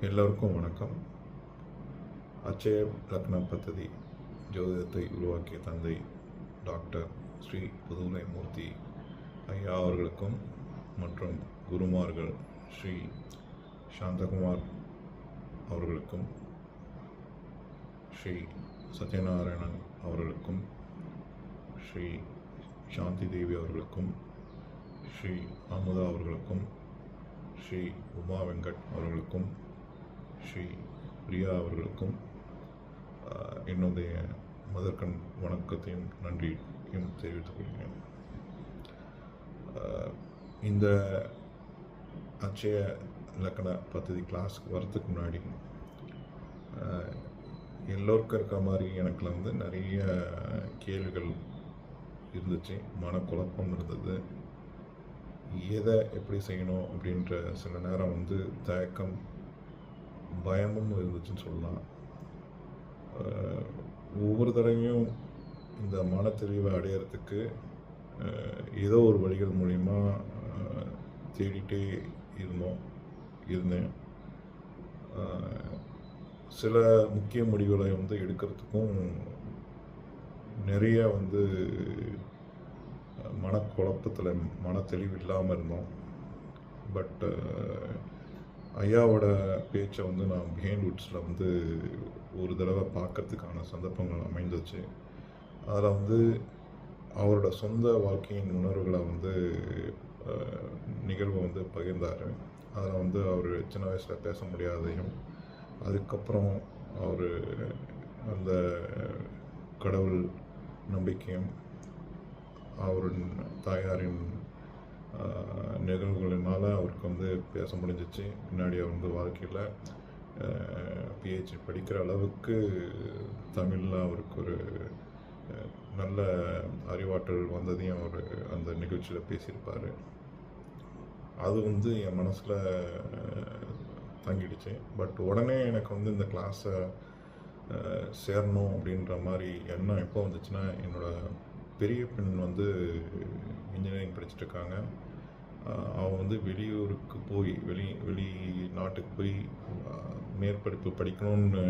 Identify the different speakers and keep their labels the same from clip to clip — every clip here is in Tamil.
Speaker 1: எல்லோருக்கும் வணக்கம். அச்சய லக்ன பத்ததி ஜோதிடத்தை உருவாக்கிய தந்தை டாக்டர் ஸ்ரீ புதுமை மூர்த்தி ஐயா அவர்களுக்கும் மற்றும் குருமார்கள் ஸ்ரீ சாந்தகுமார் அவர்களுக்கும் ஸ்ரீ சத்யநாராயணன் அவர்களுக்கும் ஸ்ரீ சாந்தி தேவி அவர்களுக்கும் ஸ்ரீ அமுதா அவர்களுக்கும் ஸ்ரீ உமா வெங்கட் அவர்களுக்கும் ஸ்ரீ பிரியா அவர்களுக்கும் என்னுடைய மதர்கண் வணக்கத்தையும் நன்றியும் தெரிவித்துக் கொள்கிறேன். இந்த அச்சய இலக்கண பദ്ധதி கிளாஸ்க்கு வரத்துக்கு முன்னாடி எல்லோருக்கும் இருக்க மாதிரி எனக்கு வந்து நிறைய கேள்விகள் இருந்துச்சு. மனக்குழப்பம் இருந்தது. எதை எப்படி செய்யணும் அப்படின்ற சில நேரம் வந்து தயக்கம் பயமும் இருந்துச்சுன்னு சொல்லலாம். ஒவ்வொரு தடவையும் இந்த மனத்தெளிவை அடையிறதுக்கு ஏதோ ஒரு வழிகள் மூலிமா தேடிட்டே இருந்தோம் இருந்தேன். சில முக்கிய முடிவுகளை வந்து எடுக்கிறதுக்கும் நிறைய வந்து மனக்குழப்பத்தில் மன தெளிவு இல்லாமல் இருந்தோம். பட் ஐயாவோட பேச்சை வந்து நான் பிஹைண்ட் வுட்ஸில் வந்து ஒரு தடவை பார்க்கறதுக்கான சந்தர்ப்பங்கள் அமைந்துச்சு. அதில் வந்து அவரோட சொந்த வாழ்க்கையின் உணர்வுகளை வந்து நிகழ்வை வந்து பகிர்ந்தார். அதில் வந்து அவர் சின்ன வயசில் பேச முடியாதையும் அதுக்கப்புறம் அவர் அந்த கடவுள் நம்பிக்கையும் அவரின் தாயாரின் நிகழ்வுகளினால் அவருக்கு வந்து பேச முடிஞ்சிச்சு. பின்னாடி அவர் வந்து வாழ்க்கையில் பிஹெச்டி படிக்கிற அளவுக்கு தமிழில் அவருக்கு ஒரு நல்ல அறிவாற்றல் வந்ததையும் அவர் அந்த நிகழ்ச்சியில் பேசியிருப்பார். அது வந்து என் மனசில் தங்கிடுச்சு. பட் உடனே எனக்கு வந்து இந்த கிளாஸை சேரணும் அப்படின்ற மாதிரி எண்ணம் எப்போ வந்துச்சுன்னா என்னோடய பெரிய பெண் வந்து இன்ஜினியரிங் படிச்சுட்டு இருக்காங்க வந்து வெளியூருக்கு போய் வெளி வெளி நாட்டுக்கு போய் மேற்படிப்பு படிக்கணும்னு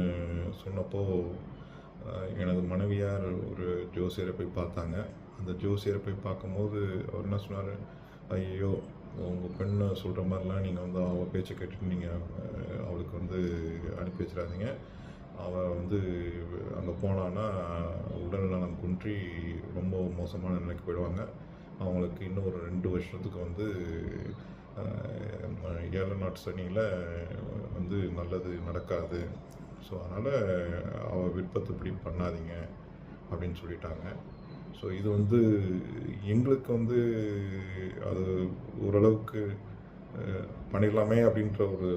Speaker 1: சொன்னப்போ எனது மனைவியார் ஒரு ஜோசியரை போய் பார்த்தாங்க. அந்த ஜோசியரை போய் பார்க்கும்போது அவர் என்ன சொன்னார்? ஐயோ உங்கள் பெண்ணை சொல்கிற மாதிரிலாம் நீங்கள் வந்து அவள் பேச்சை கேட்டுட்டு நீங்கள் அவளுக்கு வந்து அனுப்பி வச்சிடாதீங்க. அவள் வந்து அங்கே போனான்னா உடல் நலம் குன்றி ரொம்ப மோசமான நிலைக்கு போயிடுவாங்க. அவங்களுக்கு இன்னும் ஒரு ரெண்டு வருஷத்துக்கு வந்து ஏழை நாட்டு சனியில் வந்து நல்லது நடக்காது. ஸோ அதனால் அவள் விருப்பத்தை பண்ணாதீங்க அப்படின்னு சொல்லிட்டாங்க. ஸோ இது வந்து எங்களுக்கு வந்து அது ஓரளவுக்கு பண்ணிடலாமே அப்படின்ற ஒரு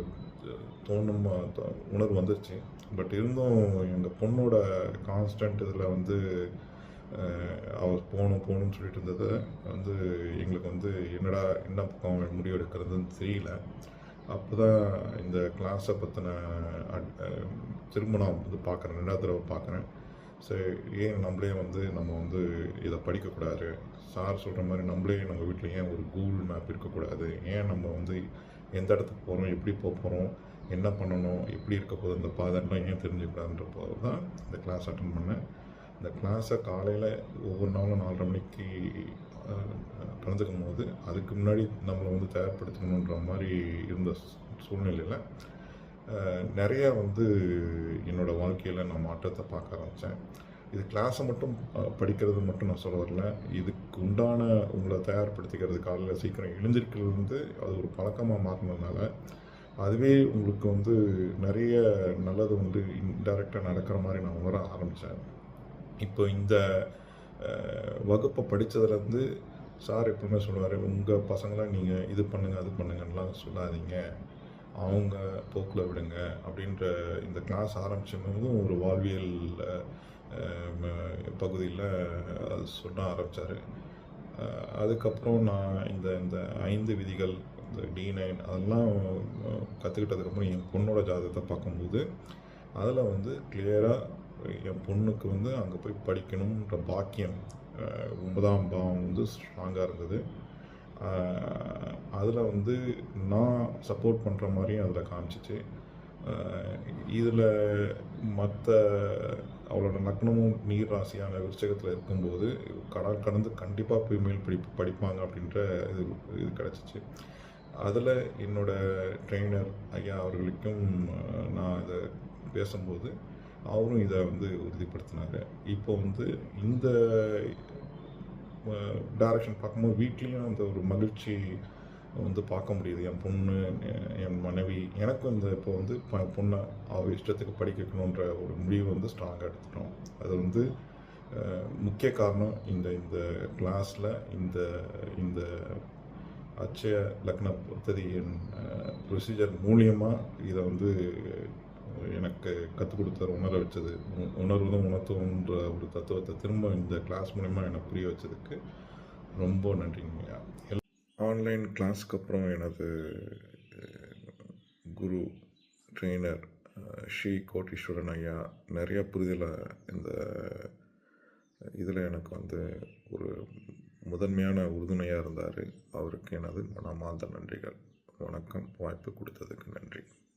Speaker 1: தோணும்? தோ- உணர்வு வந்துருச்சு. பட் இருந்தும் எங்கள் பொண்ணோட கான்ஸ்டன்ட் இதில் வந்து அவர் போகணும் போகணும்னு சொல்லிட்டு இருந்தது. வந்து எங்களுக்கு வந்து என்னடா என்ன பக்கம் முடிவு எடுக்கிறதுன்னு தெரியல. அப்போ தான் இந்த கிளாஸை பற்றின திரும்ப நான் வந்து பார்க்குறேன் ரெண்டாவது தடவை பார்க்குறேன் சரி ஏன் நம்மளே வந்து நம்ம வந்து இதை படிக்கக்கூடாது? சார் சொல்கிற மாதிரி நம்மளே நம்ம வீட்டில் ஏன் ஒரு கூகுள் மேப் இருக்கக்கூடாது. ஏன் நம்ம வந்து எந்த இடத்துக்கு போகிறோம் எப்படி போக போகிறோம் என்ன பண்ணணும் எப்படி இருக்க போகுது இந்த பாதைலாம் ஏன் தெரிஞ்சுக்கூடாதுன்ற போது தான் இந்த கிளாஸ் அட்டன் பண்ணேன். இந்த கிளாஸை காலையில் ஒவ்வொரு நாளும் நாலரை மணிக்கு கலந்துக்கும் போது அதுக்கு முன்னாடி நம்மளை வந்து தயார்படுத்தணுன்ற மாதிரி இருந்த சூழ்நிலையில் நிறையா வந்து என்னோடய வாழ்க்கையில் நான் மாற்றத்தை பார்க்க ஆரம்பித்தேன் இது கிளாஸை மட்டும் படிக்கிறது மட்டும் நான் சொல்ல வரல இதுக்கு உண்டான உங்களை தயார்படுத்திக்கிறது காலையில் சீக்கிரம் எழுந்திருக்கிறது வந்து அது ஒரு பழக்கமாக மாறினதுனால அதுவே உங்களுக்கு வந்து நிறைய நல்லது வந்து இன்டைரக்டாக நடக்கிற மாதிரி நான் உணர ஆரம்பித்தேன் இப்போ இந்த வகுப்பை படித்ததுலேருந்து சார் எப்பவுமே சொல்லுவார் உங்கள் பசங்களாம் நீங்கள் இது பண்ணுங்கள் அது பண்ணுங்கலாம் சொல்லாதீங்க. அவங்க போக்கில் விடுங்க. அப்படின்ற இந்த கிளாஸ் ஆரம்பித்ததும் ஒரு வாழ்வியல் பகுதியில் அது சொல்ல ஆரம்பித்தார் அதுக்கப்புறம் நான் இந்த இந்த ஐந்து விதிகள் இந்த டி நைன் அதெல்லாம் கற்றுக்கிட்டதுக்கப்புறம் என் பொண்ணோட ஜாதகத்தை பார்க்கும்போது அதில் வந்து கிளியராக என் பொண்ணுக்கு வந்து அங்கே போய் படிக்கணுன்ற பாக்கியம் ஒன்பதாம் பாவம் வந்து ஸ்ட்ராங்காக இருந்தது. அதில் வந்து நான் சப்போர்ட் பண்ணுற மாதிரியும் அதில் காமிச்சிச்சு. இதில் மற்ற அவளோட லக்னமும் நீர் ராசியான விருச்சகத்தில் இருக்கும்போது கடல் கடந்து கண்டிப்பாக போய் மேல் படி படிப்பாங்க அப்படின்ற இது இது கிடச்சிச்சு. அதில் என்னோட ட்ரெயினர் ஐயா அவர்களுக்கும் நான் இதை பேசும்போது அவரும் இதை வந்து உறுதிப்படுத்தினாரு. இப்போ வந்து இந்த டைரக்ஷன் பார்க்கும்போது வீட்லேயும் அந்த ஒரு மகிழ்ச்சி வந்து பார்க்க முடியுது. என் பொண்ணு என் மனைவி எனக்கும் இந்த இப்போ வந்து ப- பொண்ணை அவ இஷ்டத்துக்கு படிக்க வைக்கணுன்ற ஒரு முடிவு வந்து ஸ்ட்ராங்காக எடுத்துட்டோம். அது வந்து முக்கிய காரணம் இந்த இந்த கிளாஸில் இந்த இந்த அச்சய லக்ன பத்ததியின் ப்ரொசீஜர் மூலியமாக இதை வந்து எனக்கு கற்றுக் கொடுத்த உணர வச்சது. உ- உணர்வதும் உணர்த்துவன்ற ஒரு தத்துவத்தை திரும்ப இந்த கிளாஸ் மூலிமா எனக்கு புரிய வச்சதுக்கு ரொம்ப நன்றிங்கய்யா. ஆன்லைன் கிளாஸ்க்கு அப்புறம் எனது குரு ட்ரெயினர் ஸ்ரீ கோட்டீஸ்வரன் ஐயா நிறையா புரிதலை இந்த இதில் எனக்கு வந்து ஒரு முதன்மையான உறுதுணையாக இருந்தார். அவருக்கு எனது மனமார்ந்த நன்றிகள். வணக்கம். வாய்ப்பு கொடுத்ததுக்கு நன்றி.